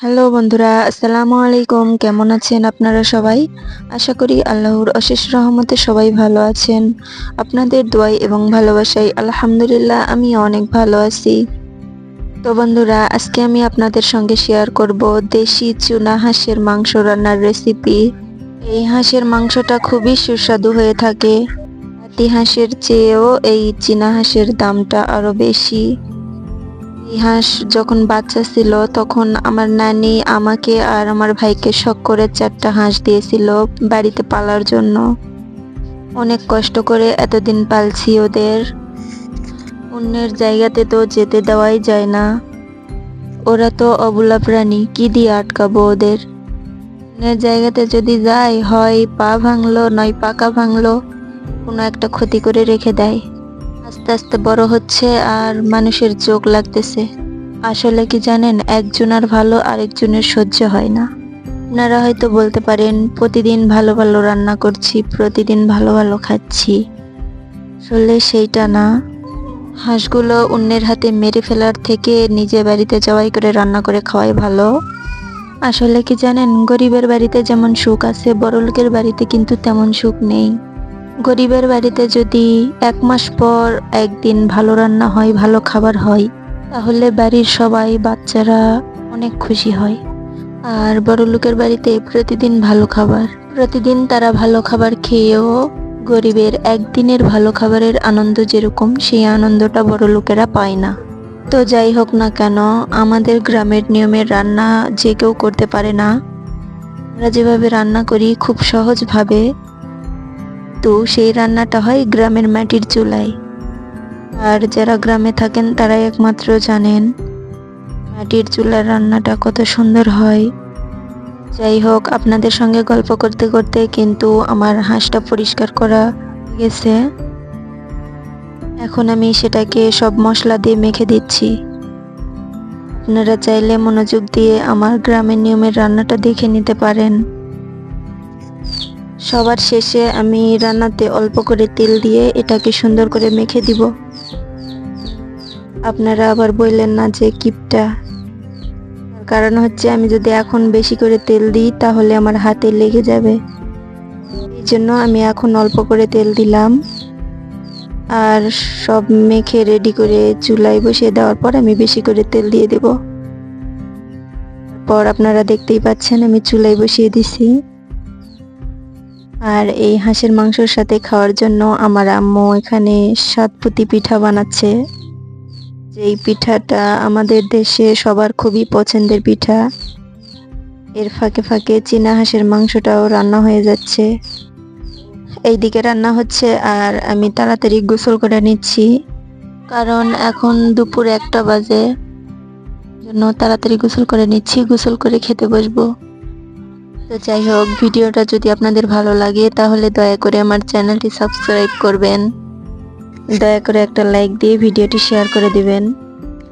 Hello বন্ধুরা, আসসালামু আলাইকুম। কেমন আছেন আপনারা সবাই? আশা করি আল্লাহর অশেষ রহমতে সবাই ভালো আছেন। আপনাদের দোয়াই এবং ভালোবাসাই আলহামদুলিল্লাহ আমি অনেক ভালো আছি। তো বন্ধুরা, আজকে আমি আপনাদের সঙ্গে শেয়ার করব দেশি চুনা হাঁসের মাংস রান্নার রেসিপি এই হাঁসের মাংসটা খুবই সুস্বাদু হয়ে থাকে। হাতি হাঁসের চেয়েও এই চীনা হাঁসের দামটা আরও বেশি। হাঁস যখন বাচ্চা ছিল, তখন আমার নানি আমাকে আর আমার ভাইকে শখ করে চারটা হাঁস দিয়েছিল বাড়িতে পালার জন্য। অনেক কষ্ট করে এতদিন পালছি ওদের। অন্যের জায়গাতে তো যেতে দেওয়াই যায় না। ওরা তো অবলা প্রাণী, কি দিয়ে আটকাবো ওদের? অন্যের জায়গাতে যদি যায়, হয় পা ভাঙলো, নয় পাকা ভাঙলো, কোনো একটা ক্ষতি করে রেখে দেয়। আস্তে আস্তে বড় হচ্ছে আর মানুষের চোখ লাগতেছে। আসলে কি জানেন একজনের ভালো আরেকজনের সহ্য হয় না। আপনারা হয়তো বলতে পারেন, প্রতিদিন ভালো ভালো রান্না করছি, প্রতিদিন ভালো ভালো খাচ্ছি। আসলে সেইটা না। হাঁসগুলো অন্যের হাতে মেরে ফেলার থেকে নিজে বাড়িতে জবাই করে রান্না করে খাওয়াই ভালো। আসলে কি জানেন, গরিবের বাড়িতে যেমন সুখ আছে, বড়লোকের বাড়িতে কিন্তু তেমন সুখ নেই। গরিবের বাড়িতে যদি এক মাস পর একদিন ভালো রান্না হয়, ভালো খাবার হয়, তাহলে বাড়ির সবাই বাচ্চারা অনেক খুশি হয়। আর বড় লোকের বাড়িতে প্রতিদিন ভালো খাবার। প্রতিদিন তারা ভালো খাবার খেয়েও গরিবের একদিনের ভালো খাবারের আনন্দ যেরকম, সেই আনন্দটা বড় লোকেরা পায় না। তো যাই হোক না কেন, আমাদের গ্রামের নিয়মের রান্না যে কেউ করতে পারে না, আমরা যেভাবে রান্না করি খুব সহজভাবে তো সেই রান্নাটা হয় গ্রামের মাটির চুলায়। আর যারা গ্রামে থাকেন, তারাই একমাত্র জানেন মাটির চুলার রান্নাটা কত সুন্দর হয়। যাই হোক, আপনাদের সঙ্গে গল্প করতে করতে কিন্তু আমার হাঁসটা পরিষ্কার করা গেছে। এখন আমি সেটাকে সব মশলা দিয়ে মেখে দিচ্ছি। আপনারা চাইলে মনোযোগ দিয়ে আমার গ্রামের নিয়মের রান্নাটা দেখে নিতে পারেন। সবার শেষে আমি রান্নাতে অল্প করে তেল দিয়ে এটাকে সুন্দর করে মেখে দিব। আপনারা আবার বললেন না যে কিপটা। কারণ হচ্ছে আমি যদি এখন বেশি করে তেল দিই তাহলে আমার হাতে লেগে যাবে। এই জন্য আমি এখন অল্প করে তেল দিলাম। আর সব মেখে রেডি করে চুলায় বসিয়ে দেওয়ার পর আমি বেশি করে তেল দিয়ে দেব। পর আপনারা দেখতেই পাচ্ছেন আমি চুলায় বসিয়ে দিছি। আর এই হাঁসের মাংসের সাথে খাওয়ার জন্য আমার আম্মু এখানে সাতপুতি পিঠা বানাচ্ছে। যেই পিঠাটা আমাদের দেশে সবার খুবই পছন্দের পিঠা। এর ফাঁকে ফাঁকে চীনা হাঁসের মাংসটাও রান্না হয়ে যাচ্ছে। এইদিকে রান্না হচ্ছে আর আমি তাড়াতাড়ি গোসল করে নিচ্ছি। কারণ এখন দুপুর একটা বাজে। জন্য তাড়াতাড়ি গোসল করে নিচ্ছি, গোসল করে খেতে বসবো। তো যাই হোক, ভিডিওটা যদি আপনাদের ভালো লাগে, তাহলে দয়া করে আমার চ্যানেলটি সাবস্ক্রাইব করবেন। দয়া করে একটা লাইক দিয়ে ভিডিওটি শেয়ার করে দিবেন।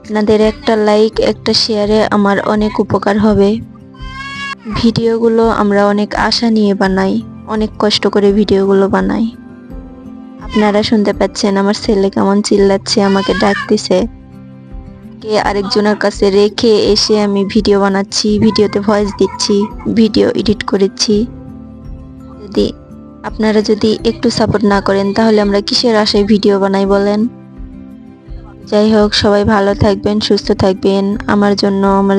আপনাদের একটা লাইক, একটা শেয়ারে আমার অনেক উপকার হবে। ভিডিওগুলো আমরা অনেক আশা নিয়ে বানাই, অনেক কষ্ট করে ভিডিওগুলো বানাই। আপনারা শুনতে পাচ্ছেন, আমার ছেলে কেমন চিল্লাচ্ছে, আমাকে ডাকতেছে। কে আরেকজনের কাছে রেখে এসে আমি ভিডিও বানাচ্ছি, ভিডিওতে ভয়েস দিচ্ছি, ভিডিও এডিট করেছি। যদি আপনারা যদি একটু সাপোর্ট না করেন, তাহলে আমরা কিসের আশায় ভিডিও বানাই বলেন? যাই হোক, সবাই ভালো থাকবেন, সুস্থ থাকবেন। আমার জন্য, আমার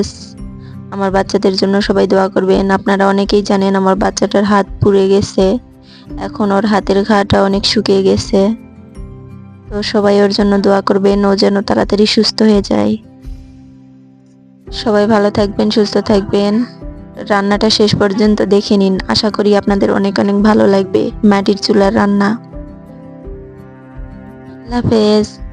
আমার বাচ্চাদের জন্য সবাই দোয়া করবেন। আপনারা অনেকেই জানেন আমার বাচ্চাটার হাত পুড়ে গেছে। এখন ওর হাতের ঘাটা অনেক শুকিয়ে গেছে। তো সবাই ওর জন্য দোয়া করবেন, ও যেন তাড়াতাড়ি সুস্থ হয়ে যায়। সবাই ভালো থাকবেন, সুস্থ থাকবেন। রান্নাটা শেষ পর্যন্ত দেখে নিন। আশা করি আপনাদের অনেক অনেক ভালো লাগবে, মাটির চুলার রান্না। আল্লাহ হাফেজ।